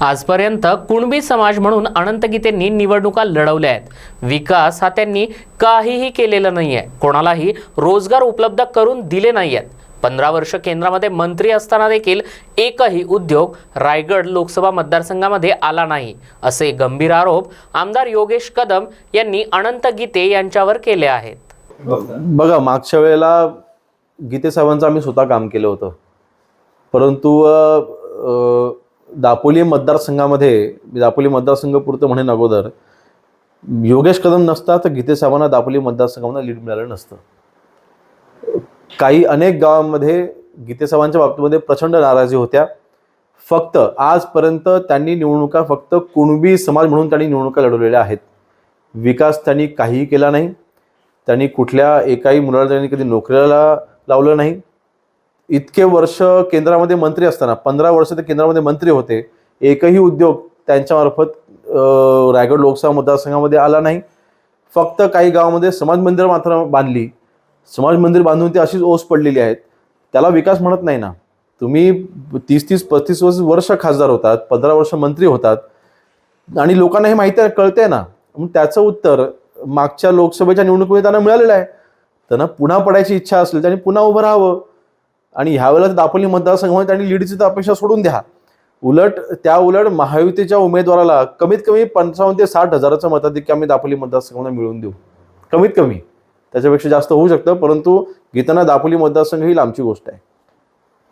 आजपर्यंत कुणबी समाज म्हणून अनंत गीतेंनी निवडणुका लढवल्या आहेत. विकास हा त्यांनी काहीही केलेला नाही आहे कोणालाही रोजगार उपलब्ध करून दिले नाही आहेत पंधरा वर्ष केंद्रामध्ये मंत्री असताना देखील एकही उद्योग रायगड लोकसभा मतदारसंघामध्ये आला नाही असे गंभीर आरोप आमदार योगेश कदम यांनी अनंत गीते यांच्यावर केले आहेत. बघा मागच्या वेळेला गीते साहेबांचं आम्ही स्वतः काम केलं होतं. परंतु दापोली मतदारसंघामध्ये दापोली मतदारसंघ पुरतं म्हणेन अगोदर योगेश कदम नसता तर गीतेसाहेबांना दापोली मतदारसंघामध्ये लीड मिळालं नसतं. काही अनेक गावांमध्ये गीतेसाहेबांच्या बाबतीमध्ये प्रचंड नाराजी होत्या. फक्त आजपर्यंत त्यांनी निवडणुका फक्त कुणबी समाज म्हणून त्यांनी निवडणुका लढवलेल्या आहेत. विकास त्यांनी काहीही केला नाही. त्यांनी कुठल्या एकाही मुलाला त्यांनी कधी नोकरीला लावलं नाही. इतके वर्ष केंद्रामध्ये मंत्री असताना पंधरा वर्ष ते केंद्रामध्ये मंत्री होते एकही उद्योग त्यांच्यामार्फत रायगड लोकसभा मतदारसंघामध्ये आला नाही. फक्त काही गावामध्ये समाज मंदिर मात्र बांधली. समाज मंदिर बांधून ती अशीच ओस पडलेली आहेत. त्याला विकास म्हणत नाही ना. तुम्ही तीस तीस पस्तीस वर्ष वर्ष खासदार होतात पंधरा वर्ष मंत्री होतात. आणि लोकांना हे माहिती आहे ना. मग त्याचं उत्तर मागच्या लोकसभेच्या निवडणुकीमध्ये त्यांना मिळालेलं आहे. त्यांना पुन्हा पडायची इच्छा असेल त्यांनी पुन्हा उभं राहावं. आणि ह्यावेळेला दापोली मतदारसंघामध्ये त्यांनी लीडची तर अपेक्षा सोडून द्या. उलट त्या उलट महायुतीच्या उमेदवाराला कमीत कमी पंचावन्न ते साठ हजाराचं मताधिक्य आम्ही दापोली मतदारसंघामध्ये मिळवून देऊ. कमीत कमी. त्याच्यापेक्षा जास्त होऊ शकतं परंतु गीताना दापोली मतदारसंघ ही लांबची गोष्ट आहे.